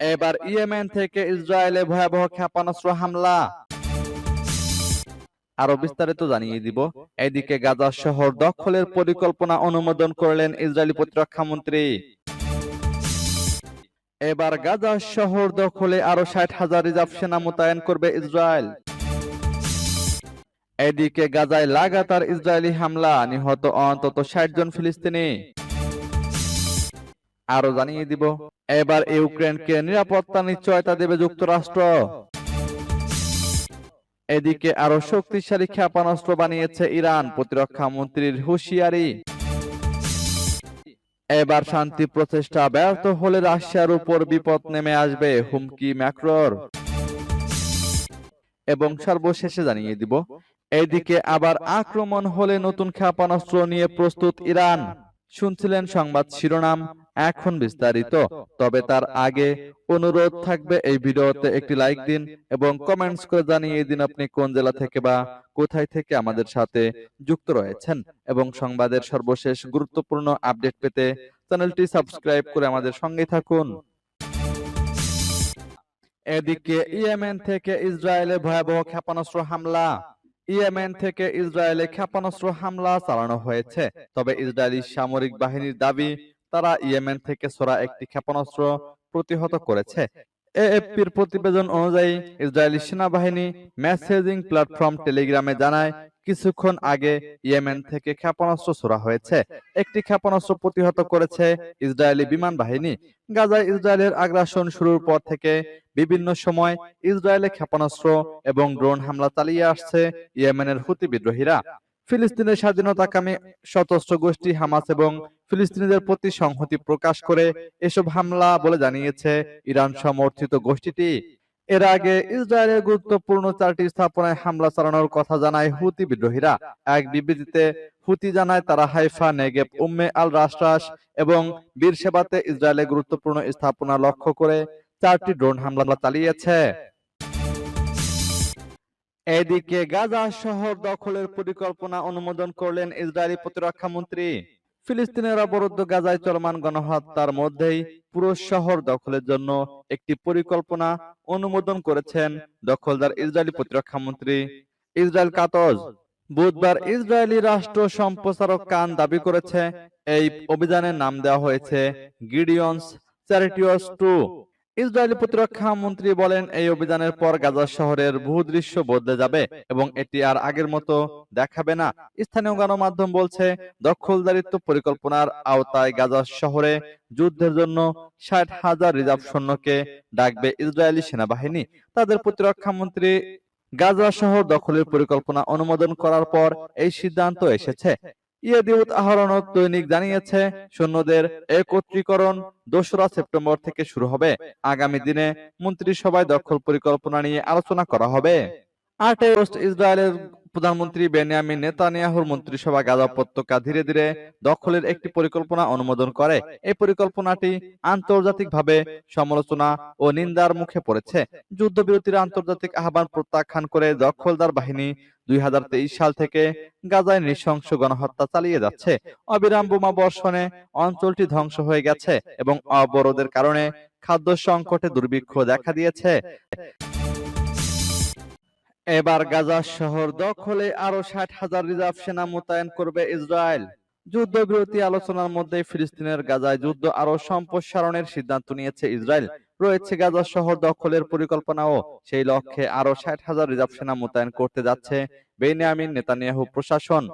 এবার ইয়েমেন থেকে ইসরায়েলে ভয়াবহ ক্ষেপণাস্ত্র হামলা। আরও বিস্তারিত জানিয়ে দিব। এদিকে গাজা শহর দখলের পরিকল্পনা অনুমোদন করলেন ইসরায়েলি প্রতিরক্ষা মন্ত্রী। এবার গাজা শহর দখলে আরও ষাট হাজার রিজার্ভ সেনা মোতায়েন করবে ইসরায়েল। এদিকে গাজায় লাগাতার ইসরায়েলি হামলা। নিহত অন্তত ষাট জন ফিলিস্তিনি। আরও জানিয়ে দিব, এবার ইউক্রেনকে নিরাপত্তা নিশ্চয়তা দেবে যুক্তরাষ্ট্র। এদিকে আরও শক্তিশালী ক্ষেপণাস্ত্র বানিয়েছে ইরান, প্রতিরক্ষা মন্ত্রীর হুঁশিয়ারি। এবার শান্তি প্রচেষ্টা ব্যর্থ হলে রাশিয়ার উপর বিপদ নেমে আসবে, হুমকি ম্যাক্রোর। এবং সর্বশেষে জানিয়ে দিব, এদিকে আবার আক্রমণ হলে নতুন ক্ষেপণাস্ত্র নিয়ে প্রস্তুত ইরান। শুনছিলেন সংবাদ শিরোনাম এখন বিস্তারিত। তবে তার আগে অনুরোধ থাকবে এই ভিডিওতে একটি লাইক দিন এবং কমেন্টস করে জানিয়ে দিন আপনি কোন জেলা থেকে বা কোথায় থেকে আমাদের সাথে যুক্ত রয়েছেন। এবং সংবাদের সর্বশেষ গুরুত্বপূর্ণ আপডেট পেতে চ্যানেলটি সাবস্ক্রাইব করে আমাদের সঙ্গে থাকুন। এদিকে ইয়েমেন থেকে ইসরায়েলে ভয়াবহ ক্ষেপণাস্ত্র হামলা। ইয়েমেন থেকে ইসরায়েলে ক্ষেপণাস্ত্র হামলা চালানো হয়েছে। তবে ইসরায়েলি সামরিক বাহিনীর দাবি, তারা ইয়েমেন থেকে ছোড়া একটি ক্ষেপণাস্ত্র প্রতিহত করেছে। এএফপির প্রতিবেদন অনুযায়ী, ইসরায়েলি সেনাবাহিনী মেসেজিং প্ল্যাটফর্ম টেলিগ্রামে জানায় কিছুক্ষণ আগে ইয়েমেন থেকে ক্ষেপণাস্ত্র ছোড়া হয়েছে। একটি ক্ষেপণাস্ত্র প্রতিহত করেছে ইসরায়েলি বিমান বাহিনী। গাজায় ইসরায়েলের আগ্রাসন শুরুর পর থেকে বিভিন্ন সময় ইসরায়েলে ক্ষেপণাস্ত্র এবং ড্রোন হামলা চালিয়ে আসছে ইয়েমেনের হুতি বিদ্রোহীরা। ফিলিস্তিনের স্বাধীনতাকামী সশস্ত্র গোষ্ঠী হামাস এবং ফিলিস্তিনিদের প্রতি সংহতি প্রকাশ করে এসব হামলা বলে জানিয়েছে ইরান সমর্থিত গোষ্ঠীটি। এর আগে ইসরায়েলের গুরুত্বপূর্ণ চারটি স্থাপনায় হামলা চালানোর কথা জানায় হুতি বিদ্রোহীরা। এক বিবৃতিতে হুতি জানায় তারা হাইফা, নেগেব, উম্মে আল রাশরাস এবং বীরসেবাতে ইসরায়েলের গুরুত্বপূর্ণ স্থাপনা লক্ষ্য করে চারটি ড্রোন হামলা চালিয়েছে। এদিকে গাজা শহর দখলের পরিকল্পনা অনুমোদন করলেন ইসরায়েলি প্রতিরক্ষা মন্ত্রী। ফিলিস্তিনের অবরুদ্ধ গাজায় চলমান গণহত্যার মধ্যেই পুরো শহর দখলের জন্য একটি পরিকল্পনা অনুমোদন করেছেন দখলদার ইসরায়েলি প্রতিরক্ষা মন্ত্রী ইসরায়েল কাতজ। বুধবার ইসরায়েলি রাষ্ট্র সম্প্রসারক কান দাবি করেছে, এই অভিযানের নাম দেওয়া হয়েছে গিডিয়ন্স চ্যারিটিয়স টু। ইসরায়েলি প্রতিরক্ষা মন্ত্রী বলেন, এই অভিযানের পর গাজা শহরের ভূদৃশ্য বদলে যাবে এবং এটি আর আগের মতো দেখাবে না। স্থানীয় গণমাধ্যম বলছে, দখলদারিত্ব পরিকল্পনার আওতায় গাজা শহরে যুদ্ধের জন্য ষাট হাজার রিজার্ভ সৈন্যকে ডাকবে ইসরায়েলি সেনাবাহিনী। তাদের প্রতিরক্ষা মন্ত্রী, গাজা শহর দখলের পরিকল্পনা অনুমোদন করার পর এই সিদ্ধান্ত এসেছে। ইয়েদিউত আহরণ দৈনিক জানিয়েছে, সৈন্যদের একত্রীকরণ দোসরা সেপ্টেম্বর থেকে শুরু হবে। আগামী দিনে মন্ত্রিসভায় দখল পরিকল্পনা নিয়ে আলোচনা করা হবে। আটই আগস্ট ইসরায়েলের প্রধানমন্ত্রী বেনিয়ামিন নেতানিয়াহুর মন্ত্রিসভা গাজা উপত্যকা ধীরে ধীরে দখলের একটি পরিকল্পনা অনুমোদন করে। এই পরিকল্পনাটি আন্তর্জাতিকভাবে সমালোচনা ও নিন্দার মুখে পড়েছে। যুদ্ধবিরতির আন্তর্জাতিক আহ্বান প্রত্যাখ্যান করে দখলদার বাহিনী দুই হাজার তেইশ সাল থেকে গাজায় নৃশংস গণহত্যা চালিয়ে যাচ্ছে। অবিরাম বোমা বর্ষণে অঞ্চলটি ধ্বংস হয়ে গেছে এবং অবরোধের কারণে খাদ্য সংকটে দুর্ভিক্ষ দেখা দিয়েছে। এবার গাজা শহর দখলে আরও ষাট হাজার রিজার্ভ সেনা মোতায়েন করবে ইসরায়েল। যুদ্ধবিরতি আলোচনার মধ্যে ফিলিস্তিনের গাজায় যুদ্ধ আরও সম্প্রসারণের সিদ্ধান্ত নিয়েছে ইসরায়েল। রয়েছে গাজা শহর দখলের পরিকল্পনাও। সেই লক্ষ্যে আরও ষাট হাজার রিজার্ভ সেনা মোতায়েন করতে যাচ্ছে বেনিয়ামিন নেতানিয়াহু প্রশাসন।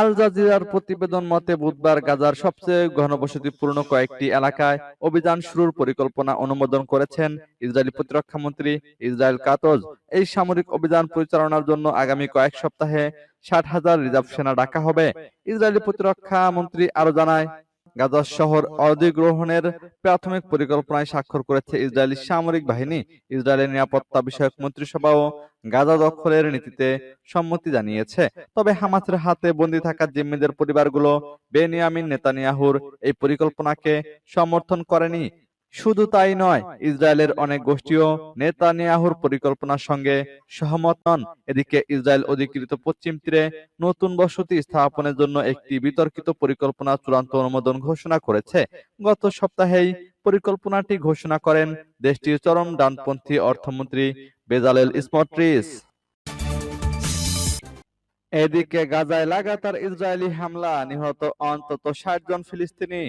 আল জাজিরার প্রতিবেদন মতে, বুধবার গাজার সবচেয়ে ঘনবসতিপূর্ণ কয়েকটি এলাকায় অভিযান শুরুর পরিকল্পনা অনুমোদন করেছেন ইসরায়েলি প্রতিরক্ষা মন্ত্রী ইসরায়েল কাতজ। এই সামরিক অভিযান পরিচালনার জন্য আগামী কয়েক সপ্তাহে ষাট হাজার রিজার্ভ সেনা ডাকা হবে। ইসরায়েলি প্রতিরক্ষা মন্ত্রী আরও জানায় গাজা শহর অধিগ্রহণের প্রাথমিক পরিকল্পনায় স্বাক্ষর করেছে ইসরায়েলি সামরিক বাহিনী। ইসরায়েলের নিরাপত্তা বিষয়ক মন্ত্রিসভাও গাজা দখলের নীতিতে সম্মতি জানিয়েছে। তবে হামাসের হাতে বন্দী থাকা জিম্মিদের পরিবারগুলো বেনিয়ামিন নেতানিয়াহুর এই পরিকল্পনাকে সমর্থন করেনি। শুধু তাই নয়, ইসরায়েলের অনেক গোষ্ঠীও নেতানিয়াহুর পরিকল্পনার সঙ্গে সহমত নন এদিকে ইসরায়েল অধিকৃত পশ্চিম তীরে নতুন বসতি স্থাপনের জন্য একটি বিতর্কিত পরিকল্পনা চূড়ান্ত অনুমোদন ঘোষণা করেছে। গত সপ্তাহেই পরিকল্পনাটি ঘোষণা করেন দেশটির চরম ডানপন্থী অর্থমন্ত্রী বেজালেল স্মট্রিস এদিকে গাজায় লাগাতার ইসরায়েলি হামলা, নিহত অন্তত ষাট জন ফিলিস্তিনি।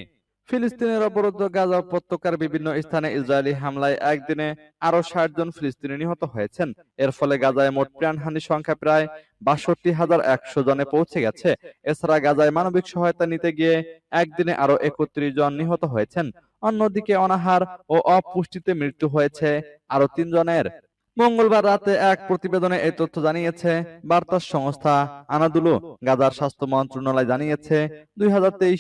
ফিলিস্তিনের অবরুদ্ধ গাজা উপত্যকার বিভিন্ন স্থানে ইসরায়েলি হামলায় একদিনে আরও ষাট জন ফিলিস্তিনি নিহত হয়েছেন। এর ফলে গাজায় মোট প্রাণহানির সংখ্যা প্রায় বাষট্টি হাজার একশো জনে পৌঁছে গেছে। এছাড়া গাজায় মানবিক সহায়তা নিতে গিয়ে একদিনে আরও একত্রিশ জন নিহত হয়েছেন। অন্যদিকে অনাহার ও অপুষ্টিতে মৃত্যু হয়েছে আরও তিন জনের। মঙ্গলবার রাতে এক প্রতিবেদনে এই তথ্য জানিয়েছে, বার্তা সংস্থা আনাদুলু গাজার স্বাস্থ্য মন্ত্রণালয় জানিয়েছে, দুই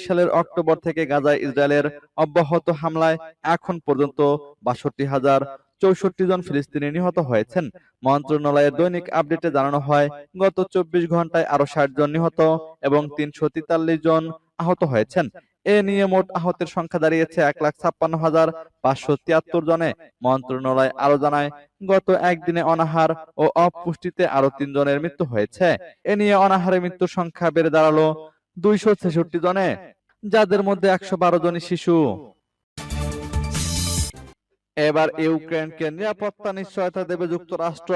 সালের অক্টোবর থেকে গাজায় ইসরায়েলের অব্যাহত হামলায় এখন পর্যন্ত বাষট্টি হাজার চৌষট্টি জন ফিলিস্তিনি নিহত হয়েছেন। মন্ত্রণালয়ের দৈনিক আপডেটে জানানো হয়, গত চব্বিশ ঘন্টায় আরও ষাট জন নিহত এবং তিনশো তেতাল্লিশ জন আহত হয়েছেন। এ নিয়ে মোট আহতের সংখ্যা দাঁড়িয়েছে এক লাখ ছাপ্পান্ন হাজার পাঁচশো তিয়াত্তর জনে। মন্ত্রণালয় আরও জানায়, গত একদিনে অনাহার ও অপুষ্টিতে আরও তিনজনের মৃত্যু হয়েছে। এ নিয়ে অনাহারে মৃত্যুর সংখ্যা বেড়ে দাঁড়াল দুইশো ছেষট্টি জনে, যাদের মধ্যে একশো বারো জনই শিশু। এবার ইউক্রেনকে নিরাপত্তা নিশ্চয়তা দেবে যুক্তরাষ্ট্র।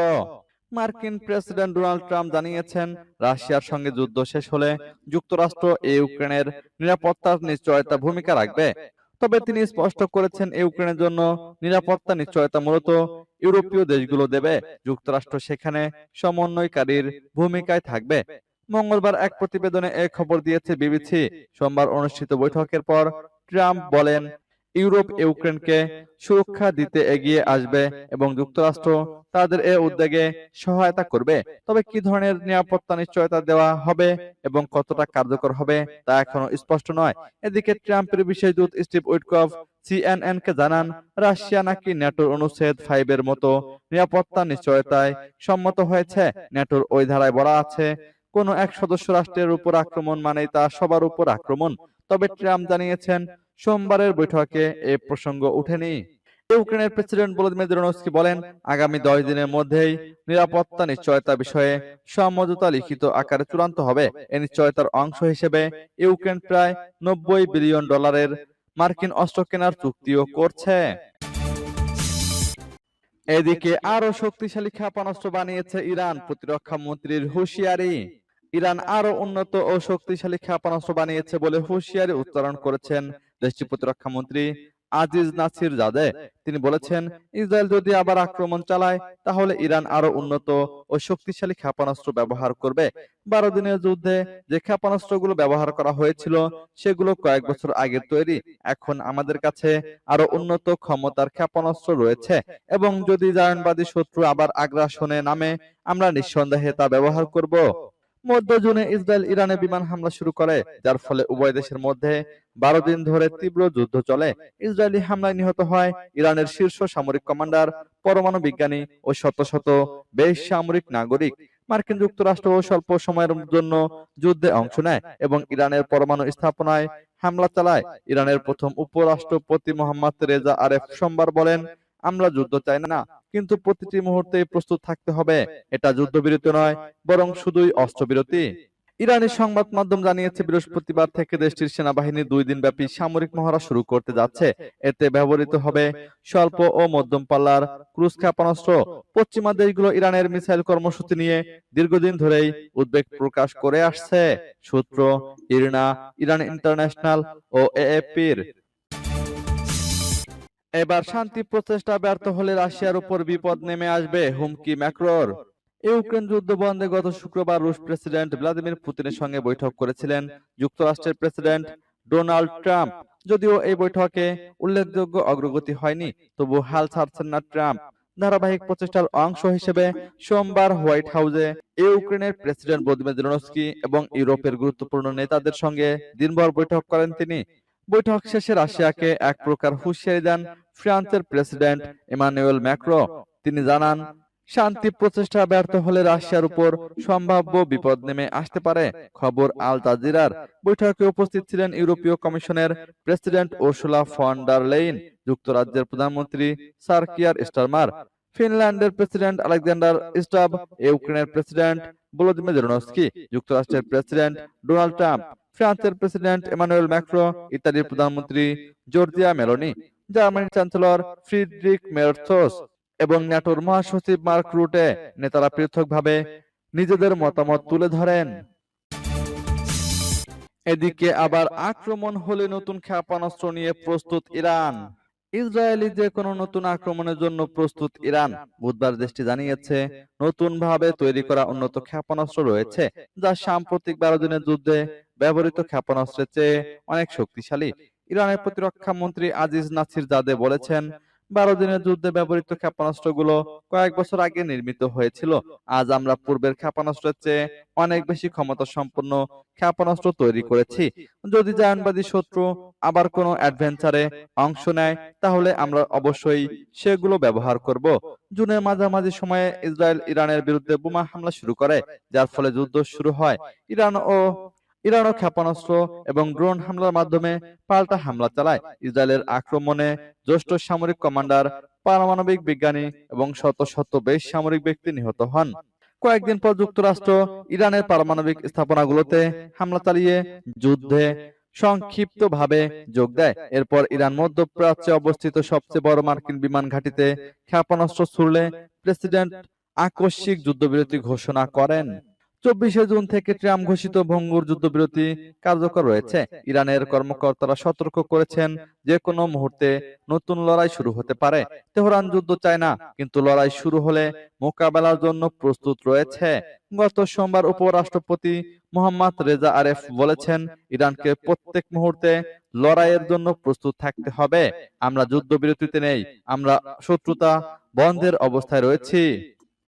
মার্কিন প্রেসিডেন্ট ডোনাল্ড ট্রাম্প জানিয়েছেন, রাশিয়ার সঙ্গে যুদ্ধ শেষ হলে যুক্তরাষ্ট্র ইউক্রেনের নিরাপত্তার নিশ্চয়তা ভূমিকা রাখবে। তবে তিনি স্পষ্ট করেছেন ইউক্রেনের জন্য নিরাপত্তা নিশ্চয়তা মূলত ইউরোপীয় দেশগুলো দেবে। যুক্তরাষ্ট্র সেখানে সমন্বয়কারীর ভূমিকায় থাকবে। মঙ্গলবার এক প্রতিবেদনে এ খবর দিয়েছে বিবিসি। সোমবার অনুষ্ঠিত বৈঠকের পর ট্রাম্প বলেন ইউরোপ ইউক্রেনকে সুরক্ষা দিতে এগিয়ে আসবে এবং যুক্তরাষ্ট্র তাদের এ উদ্যোগে সহায়তা করবে। তবে কি ধরনের নিরাপত্তা নিশ্চয়তা দেওয়া হবে এবং কতটা কার্যকর হবে তা এখনও স্পষ্ট নয়। এদিকে ট্রাম্পের বিশেষ দূত স্টিভ উইটকফ সিএনএন কে জানান রাশিয়া নাকি ন্যাটোর অনুচ্ছেদ ফাইভ এর মতো নিরাপত্তা নিশ্চয়তায় সম্মত হয়েছে ন্যাটোর ওই ধারায় বলা আছে। কোন এক সদস্য রাষ্ট্রের উপর আক্রমণ মানেই তা সবার উপর আক্রমণ। তবে ট্রাম্প জানিয়েছেন সোমবারের বৈঠকে এ প্রসঙ্গ ওঠেনি। ইউক্রেনের প্রেসিডেন্ট ভলোদিমির জেলেনস্কি বলেন, আগামী দশ দিনের মধ্যেই নিরাপত্তা নিশ্চয়তা বিষয়ে সমঝোতা লিখিত আকারে চূড়ান্ত হবে। এ নিশ্চয়তার অংশ হিসেবে ইউক্রেন প্রায় নব্বই বিলিয়ন ডলারের মার্কিন অস্ত্র কেনার চুক্তিও করছে। এদিকে আরও শক্তিশালী ক্ষেপণাস্ত্র বানিয়েছে ইরান প্রতিরক্ষা মন্ত্রীর হুঁশিয়ারি। ইরান আরও উন্নত ও শক্তিশালী ক্ষেপণাস্ত্র বানিয়েছে বলে হুঁশিয়ারি উচ্চারণ করেছেন দেশটির প্রতিরক্ষা মন্ত্রী আজিজ নাসির জাদে তিনি বলেছেন ইসরায়েল যদি আবার আক্রমণ চালায় তাহলে ইরান আরও উন্নত ও শক্তিশালী ক্ষেপণাস্ত্র ব্যবহার করবে। বারো দিনের যুদ্ধে যে ক্ষেপণাস্ত্রগুলো ব্যবহার করা হয়েছিল সেগুলো কয়েক বছর আগের তৈরি। এখন আমাদের কাছে আরও উন্নত ক্ষমতার ক্ষেপণাস্ত্র রয়েছে এবং যদি জায়নবাদী শত্রু আবার আগ্রাসনে নামে আমরা নিঃসন্দেহে তা ব্যবহার করব। মধ্য জুনে ইসরায়েল ইরানে বিমান হামলা শুরু করে, যার ফলে উভয় দেশের মধ্যে বারো দিন ধরে তীব্র যুদ্ধ চলে। ইসরায়েলি হামলায় নিহত হয় ইরানের শীর্ষ সামরিক কমান্ডার, পরমাণু বিজ্ঞানী ও শত শত বেসামরিক নাগরিক। মার্কিন যুক্তরাষ্ট্র ও স্বল্প সময়ের জন্য যুদ্ধে অংশ নেয় এবং ইরানের পরমাণু স্থাপনায় হামলা চালায়। ইরানের প্রথম উপরাষ্ট্রপতি মোহাম্মদ রেজা আরেফ সোমবার বলেন, আমরা যুদ্ধ চাই না কিন্তু প্রতিটি মুহূর্তে প্রস্তুত থাকতে হবে। এটা যুদ্ধবিরতি নয় বরং শুধুই অস্ত্রবিরতি। ইরানি সংবাদ মাধ্যম জানিয়েছে বৃহস্পতিবার থেকে দেশটির সেনাবাহিনী দুই দিন ব্যাপী সামরিক মহড়া শুরু করতে যাচ্ছে। এতে ব্যবহৃত হবে স্বল্প ও মধ্যম পাল্লার ক্রুজ ক্ষেপণাস্ত্র পশ্চিমা দেশগুলো ইরানের মিসাইল কর্মসূচি নিয়ে দীর্ঘদিন ধরেই উদ্বেগ প্রকাশ করে আসছে। সূত্র ইরনা ইরান ইন্টারন্যাশনাল ও এএপির এবার শান্তি প্রচেষ্টা ব্যর্থ হলে রাশিয়ার উপর বিপদ নেমে আসবে, হুমকি ম্যাক্রোর। ইউক্রেন যুদ্ধ বন্ধে গত শুক্রবার রুশ প্রেসিডেন্ট ভ্লাদিমির পুতিনের সঙ্গে বৈঠক করেছিলেন যুক্তরাষ্ট্রের প্রেসিডেন্ট ডোনাল্ড ট্রাম্প। যদিও এই বৈঠকে উল্লেখযোগ্য অগ্রগতি হয়নি, তবু হাল ছাড়ছেন না ট্রাম্প। ধারাবাহিক প্রচেষ্টার অংশ হিসেবে সোমবার হোয়াইট হাউসে ইউক্রেনের প্রেসিডেন্ট ভলোদিমির জেলেনস্কি এবং ইউরোপের গুরুত্বপূর্ণ নেতাদের সঙ্গে দিনভর বৈঠক করেন তিনি। বৈঠক শেষে রাশিয়াকে এক প্রকার হুঁশিয়ারি দেন ফ্রান্সের প্রেসিডেন্ট ইমানুয়েল ম্যাক্রো। তিনি জানান শান্তি প্রচেষ্টা ব্যর্থ হলে রাশিয়ার উপর সম্ভাব্য বিপদ নেমে আসতে পারে। খবর আল জাজিরার বৈঠকে উপস্থিত ছিলেন ইউরোপীয় কমিশনের president Ursula von der Leyen যুক্তরাজ্যের প্রধানমন্ত্রী স্যার কিয়ার স্টারমার। ফিনল্যান্ডের প্রেসিডেন্ট আলেকজান্ডার স্টাব, ইউক্রেনের প্রেসিডেন্ট ভলোদিমির জেলেনস্কি যুক্তরাষ্ট্রের প্রেসিডেন্ট ডোনাল্ড ট্রাম্প, ফ্রান্সের প্রেসিডেন্ট এমানুয়েল ম্যাক্রো, ইতালির প্রধানমন্ত্রী জর্জিয়া মেলোনি, জার্মানির চ্যান্সেলর ফ্রিডরিক মেরথস এবং ন্যাটোর মহাসচিব মার্ক রুটে নেতারা পৃথকভাবে নিজেদের মতামত তুলে ধরেন। এদিকে আবার আক্রমণ হলে নতুন ক্ষেপণাস্ত্র নিয়ে প্রস্তুত ইরান। ইসরায়েলি যে কোনো নতুন আক্রমণের জন্য প্রস্তুত ইরান, বুধবার দেশটি জানিয়েছে নতুন ভাবে তৈরি করা উন্নত ক্ষেপণাস্ত্র রয়েছে, যা সাম্প্রতিক বারো দিনের যুদ্ধে ব্যবহৃত ক্ষেপণাস্ত্রের চেয়ে অনেক শক্তিশালী। ইরানের প্রতিরক্ষা মন্ত্রী আজিজ নাসির জাদে বলেছেন বারো দিনের যুদ্ধে ব্যবহৃত ক্ষেপণাস্ত্রগুলো কয়েক বছর আগে নির্মিত হয়েছিল। আজ আমরা পূর্বের ক্ষেপণাস্ত্রের চেয়ে অনেক বেশি ক্ষমতা সম্পন্ন ক্ষেপণাস্ত্র তৈরি করেছি। যদি জায়নবাদী শত্রু আবার কোনো অ্যাডভেঞ্চারে অংশ নেয়, তাহলে আমরা অবশ্যই সেগুলো ব্যবহার করব। জুনের মাঝামাঝি সময়ে ইসরায়েল ইরানের বিরুদ্ধে বোমা হামলা শুরু করে, যার ফলে যুদ্ধ শুরু হয়। ইরান ও ইরানও ক্ষেপণাস্ত্র এবং ড্রোন হামলার মাধ্যমে পাল্টা হামলা চালায়। ইসরায়েলের আক্রমণে জ্যেষ্ঠ সামরিক কমান্ডার, পারমাণবিক বিজ্ঞানী এবং শত শত বেশ সামরিক ব্যক্তি নিহত হন। কয়েকদিন পর যুক্তরাষ্ট্র ইরানের পারমাণবিক স্থাপনাগুলোতে হামলা চালিয়ে যুদ্ধে সংক্ষিপ্তভাবে যোগ দেয়। এরপর ইরান মধ্যপ্রাচ্যে অবস্থিত সবচেয়ে বড় মার্কিন বিমান ঘাঁটিতে ক্ষেপণাস্ত্র ছুড়লে প্রেসিডেন্ট আকস্মিক যুদ্ধবিরতি ঘোষণা করেন। চব্বিশে জুন থেকে ট্রাম্প ঘোষিত ভঙ্গুর যুদ্ধবিরতি কার্যকর রয়েছে। ইরানের কর্মকর্তারা সতর্ক করেছেন যে কোনো মুহূর্তে নতুন লড়াই শুরু হতে পারে। তেহরান যুদ্ধ চায় না, কিন্তু লড়াই শুরু হলে মোকাবেলার জন্য প্রস্তুত রয়েছে। গত সোমবার উপরাষ্ট্রপতি মোহাম্মদ রেজা আরেফ বলেছেন, ইরানকে প্রত্যেক মুহূর্তে লড়াইয়ের জন্য প্রস্তুত থাকতে হবে। আমরা যুদ্ধবিরতিতে নেই, আমরা শত্রুতা বন্ধের অবস্থায় রয়েছি।